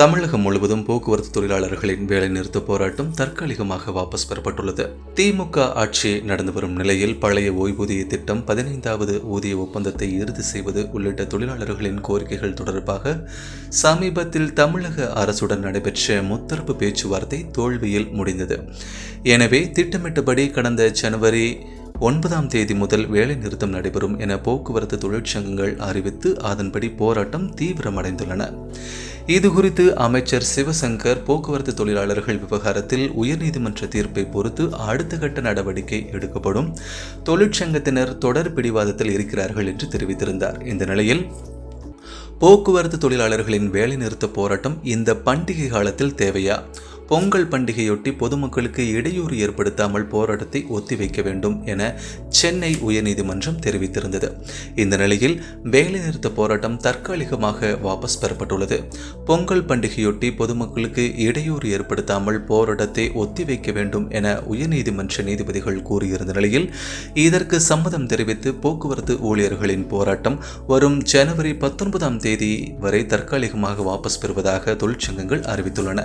தமிழகம் முழுவதும் போக்குவரத்து தொழிலாளர்களின் வேலைநிறுத்த போராட்டம் தற்காலிகமாக வாபஸ் பெறப்பட்டுள்ளது. திமுக ஆட்சி நடந்து வரும் நிலையில் பழைய ஓய்வூதிய திட்டம் பதினைந்தாவது ஊதிய ஒப்பந்தத்தை இறுதி செய்வது உள்ளிட்ட தொழிலாளர்களின் கோரிக்கைகள் தொடர்பாக சமீபத்தில் தமிழக அரசுடன் நடைபெற்ற முத்தரப்பு பேச்சுவார்த்தை தோல்வியில் முடிந்தது. எனவே திட்டமிட்டபடி கடந்த ஜனவரி ஒன்பதாம் தேதி முதல் வேலை நிறுத்தம் நடைபெறும் என போக்குவரத்து தொழிற்சங்கங்கள் அறிவித்து அதன்படி போராட்டம் தீவிரமடைந்துள்ளன. இது குறித்து அமைச்சர் சிவசங்கர் போக்குவரத்து தொழிலாளர்கள் விவகாரத்தில் உயர்நீதிமன்ற தீர்ப்பை பொறுத்து அடுத்த கட்ட நடவடிக்கை எடுக்கப்படும். தொழிற்சங்கத்தினர் தொடர் பிடிவாதத்தில் இருக்கிறார்கள் என்று தெரிவித்திருந்தார். இந்த நிலையில் போக்குவரத்து தொழிலாளர்களின் வேலைநிறுத்த போராட்டம் இந்த பண்டிகை காலத்தில் தேவையா? பொங்கல் பண்டிகையொட்டி பொதுமக்களுக்கு இடையூறு ஏற்படுத்தாமல் போராட்டத்தை ஒத்திவைக்க வேண்டும் என சென்னை உயர்நீதிமன்றம் தெரிவித்திருந்தது. இந்த நிலையில் வேலைநிறுத்த போராட்டம் தற்காலிகமாக வாபஸ் பெறப்பட்டுள்ளது. பொங்கல் பண்டிகையொட்டி பொதுமக்களுக்கு இடையூறு ஏற்படுத்தாமல் போராட்டத்தை ஒத்திவைக்க வேண்டும் என உயர்நீதிமன்ற நீதிபதிகள் கூறியிருந்த நிலையில் இதற்கு சம்மதம் தெரிவித்து போக்குவரத்து ஊழியர்களின் போராட்டம் வரும் ஜனவரி பத்தொன்பதாம் தேதி வரை தற்காலிகமாக வாபஸ் பெறுவதாக தொழிற்சங்கங்கள் அறிவித்துள்ளன.